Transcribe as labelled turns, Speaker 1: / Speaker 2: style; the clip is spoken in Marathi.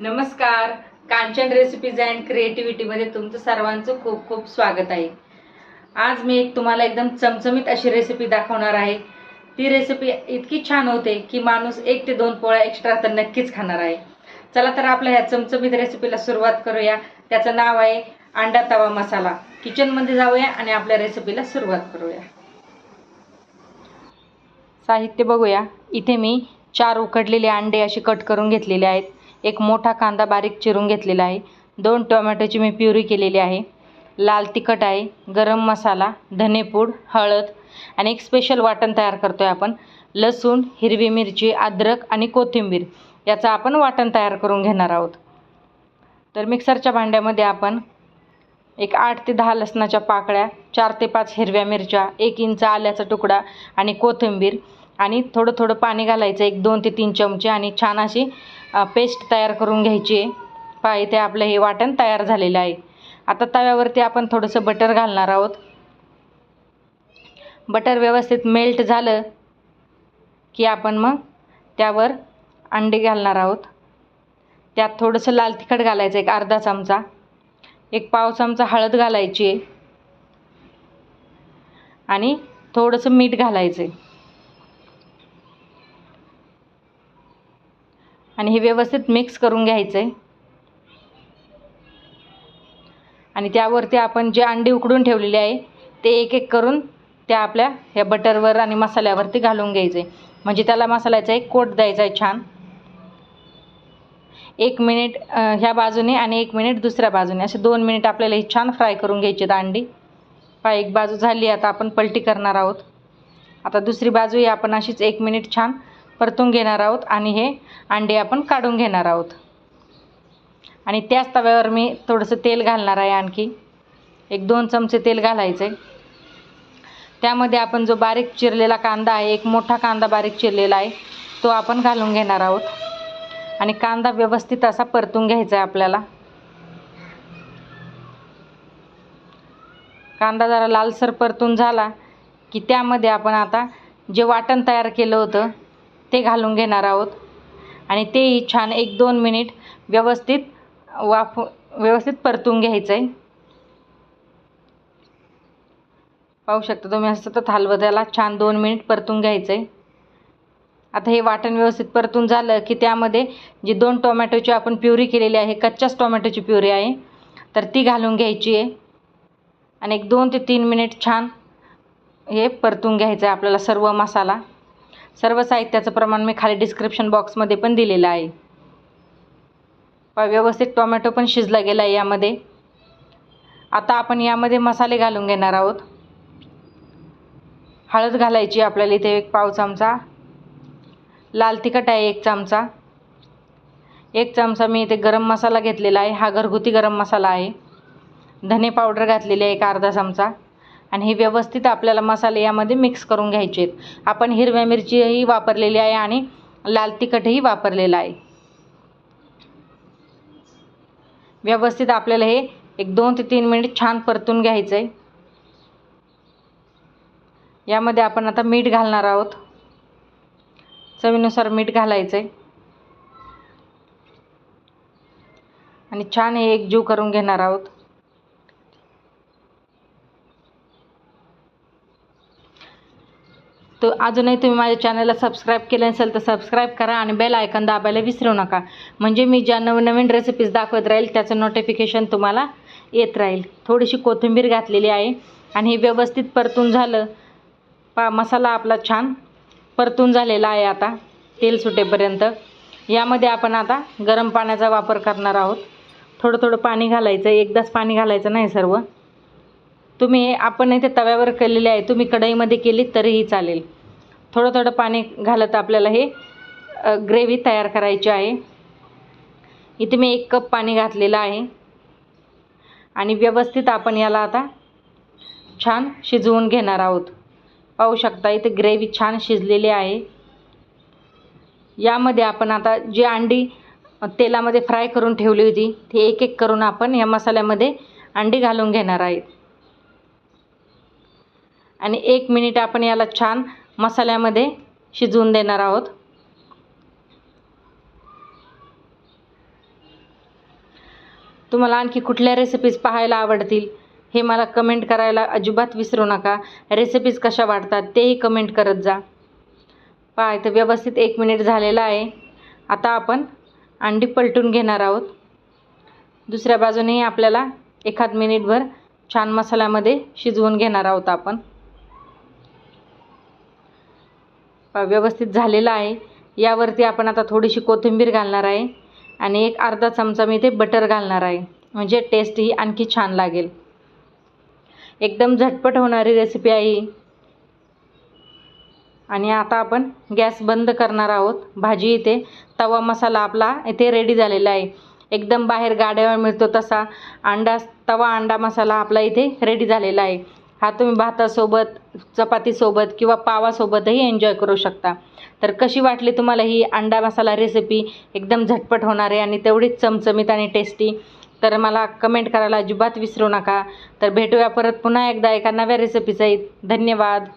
Speaker 1: नमस्कार. कांचन रेसिपीज अँड क्रिएटिव्हिटीमध्ये तुमचं सर्वांचं खूप खूप स्वागत आहे. आज मी एक तुम्हाला एकदम चमचमीत अशी रेसिपी दाखवणार आहे. ती रेसिपी इतकी छान होते की माणूस एक ते दोन पोळ्या एक्स्ट्रा तर नक्कीच खाणार आहे. चला तर आपल्या ह्या चमचमीत रेसिपीला सुरुवात करूया. त्याचं नाव आहे अंडा तवा मसाला. किचनमध्ये जाऊया आणि आपल्या रेसिपीला सुरुवात करूया. साहित्य बघूया. इथे मी चार उकडलेले अंडे असे कट करून घेतलेले आहेत. एक मोठा कांदा बारीक चिरून घेतलेला आहे. दोन टोमॅटोची मी प्युरी केलेली आहे. लाल तिखट आहे गरम मसाला धनेपूड हळद आणि एक स्पेशल वाटण तयार करतो आहे आपण. लसूण हिरवी मिरची अद्रक आणि कोथिंबीर याचं आपण वाटण तयार करून घेणार आहोत. तर मिक्सरच्या भांड्यामध्ये आपण एक आठ ते दहा लसणाच्या पाकळ्या चार ते पाच हिरव्या मिरच्या एक इंच आल्याचा तुकडा आणि कोथिंबीर आणि थोडं थोडं पाणी घालायचं एक दोन ते तीन चमचे आणि छान अशी पेस्ट तयार करून घ्यायची आहे. पहा इथे आपलं हे वाटण तयार झालेलं आहे. आता तव्यावरती आपण थोडंसं बटर घालणार आहोत. बटर व्यवस्थित मेल्ट झालं की आपण मग त्यावर अंडे घालणार आहोत. त्यात थोडंसं लाल तिखट घालायचं एक अर्धा चमचा. एक पाव चमचा हळद घालायची आहे. आणि थोडंसं मीठ घालायचं आहे. आणि हे व्यवस्थित मिक्स करून घ्यायचं आहे आणि त्यावरती आपण जे अंडी उकडून ठेवलेले आहे ते एक एक करून त्या आपल्या ह्या बटरवर आणि मसाल्यावरती घालून घ्यायचे म्हणजे त्याला मसाल्याचा एक कोट द्यायचा आहे छान. एक मिनिट ह्या बाजूने आणि एक मिनिट दुसऱ्या बाजूने. असे दोन मिनिट आपल्याला ही छान फ्राय करून घ्यायची आहेत अंडी. पहा एक बाजू झाली आता आपण पलटी करणार आहोत. आता दुसरी बाजूही आपण अशीच एक मिनिट छान परतून घेणार आहोत आणि हे अंडे आपण काढून घेणार आहोत. आणि त्याच तव्यावर मी थोडंसं तेल घालणार आहे आणखी. एक दोन चमचे तेल घालायचं. आहे त्यामध्ये आपण जो बारीक चिरलेला कांदा आहे एक मोठा कांदा बारीक चिरलेला आहे तो आपण घालून घेणार आहोत. आणि कांदा व्यवस्थित असा परतून घ्यायचा आहे आपल्याला. कांदा जरा लालसर परतून झाला की त्यामध्ये आपण आता जे वाटण तयार केलं होतं ते घालून घेणार आहोत. आणि तेही छान एक दोन मिनिट व्यवस्थित वाफ व्यवस्थित परतून घ्यायचं आहे पाहू शकता तुम्ही असं सतत हलवत छान दोन मिनिट परतून घ्यायचं आहे आता हे वाटण व्यवस्थित परतून झालं की त्यामध्ये जी दोन टोमॅटोची आपण प्युरी केलेली आहे कच्च्याच टोमॅटोची प्युरी आहे तर ती घालून घ्यायची आहे. आणि एक दोन ते तीन मिनिट छान हे परतून घ्यायचं आहे आपल्याला सर्व मसाला. सर्व साहित्याचं प्रमाण मी खाली डिस्क्रिप्शन बॉक्समध्ये पण दिलेलं आहे. पहा व्यवस्थित टोमॅटो पण शिजला गेला आहे यामध्ये. आता आपण यामध्ये मसाले घालून घेणार आहोत. हळद घालायची आपल्याला इथे एक पाव चमचा. लाल तिखट आहे एक चमचा. एक चमचा मी इथे गरम मसाला घेतलेला आहे. हा घरगुती गरम मसाला आहे. धने पावडर घातलेली आहे एक अर्धा चमचा. आणि हे व्यवस्थित आपल्याला मसाले यामध्ये मिक्स करून घ्यायचे आहेत. आपण हिरव्या मिरचीही वापरलेली आहे आणि लाल तिखटही वापरलेलं आहे. व्यवस्थित आपल्याला हे एक दोन ते तीन मिनिट छान परतून घ्यायचं आहे. यामध्ये आपण आता मीठ घालणार आहोत. चवीनुसार मीठ घालायचं आहे आणि छान हे एकजीव करून घेणार आहोत. तर अजूनही तुम्ही माझ्या चॅनलला सबस्क्राईब केलं नसेल तर सबस्क्राईब करा आणि बेल आयकन दाबायला विसरू नका. म्हणजे मी ज्या नवनवीन रेसिपीज दाखवत राहील त्याचं नोटिफिकेशन तुम्हाला येत राहील. थोडीशी कोथिंबीर घातलेली आहे आणि हे व्यवस्थित परतून झालं. पा मसाला आपला छान परतून झालेला आहे आता तेल सुटेपर्यंत. यामध्ये आपण आता गरम पाण्याचा वापर करणार आहोत. थोडं थोडं पाणी घालायचं एकदाच पाणी घालायचं नाही सर्व. तुम्ही हे आपण इथे तव्यावर केलेले आहे तुम्ही कढईमध्ये केली तरीही चालेल. थोडं थोडं पाणी घालत आपल्याला हे ग्रेव्ही तयार करायची आहे. इथे मी एक कप पाणी घातलेलं आहे. आणि व्यवस्थित आपण याला आता छान शिजवून घेणार आहोत. पाहू शकता इथे ग्रेव्ही छान शिजलेली आहे. यामध्ये आपण आता जी अंडी तेलामध्ये फ्राय करून ठेवली होती ती एक एक करून आपण या मसाल्यामध्ये अंडी घालून घेणार आहेत. आणि एक मिनिट आपण याला छान मसाल्यामध्ये शिजवून देणार आहोत. तुम्हाला आणखी कुठल्या रेसिपीज पाहायला आवडतील हे मला कमेंट करायला अजिबात विसरू नका. रेसिपीज कशा वाटतात तेही कमेंट करत जा. पहा इथं व्यवस्थित एक मिनिट झालेला आहे. आता आपण अंडी पलटून घेणार आहोत. दुसऱ्या बाजूनेही आपल्याला एखाद मिनिटभर छान मसाल्यामध्ये शिजवून घेणार आहोत आपण पहा, व्यवस्थित झालेलं आहे. यावरती आपण आता थोडीशी कोथिंबीर घालणार आहे आणि एक अर्धा चमचा मी ते बटर घालणार आहे. म्हणजे टेस्ट ही आणखी छान लागेल. एकदम झटपट होणारी रेसिपी आहे ही. आणि आता आपण गॅस बंद करणार आहोत. भाजी इथे तवा मसाला आपला इथे रेडी झालेला आहे. एकदम बाहेर गाड्यावर मिळतो तसा. अंडा तवा अंडा मसाला आपला इथे रेडी झालेला आहे. हा तुम्ही भातासोबत चपातीसोबत किंवा पावासोबतही एन्जॉय करू शकता. तर कशी वाटली तुम्हाला ही अंडा मसाला रेसिपी एकदम झटपट होणार आहे आणि तेवढीच चमचमीत आणि टेस्टी तर मला कमेंट करायला अजिबात विसरू नका. तर भेटूया परत पुन्हा एकदा एका नव्या रेसिपीचा धन्यवाद.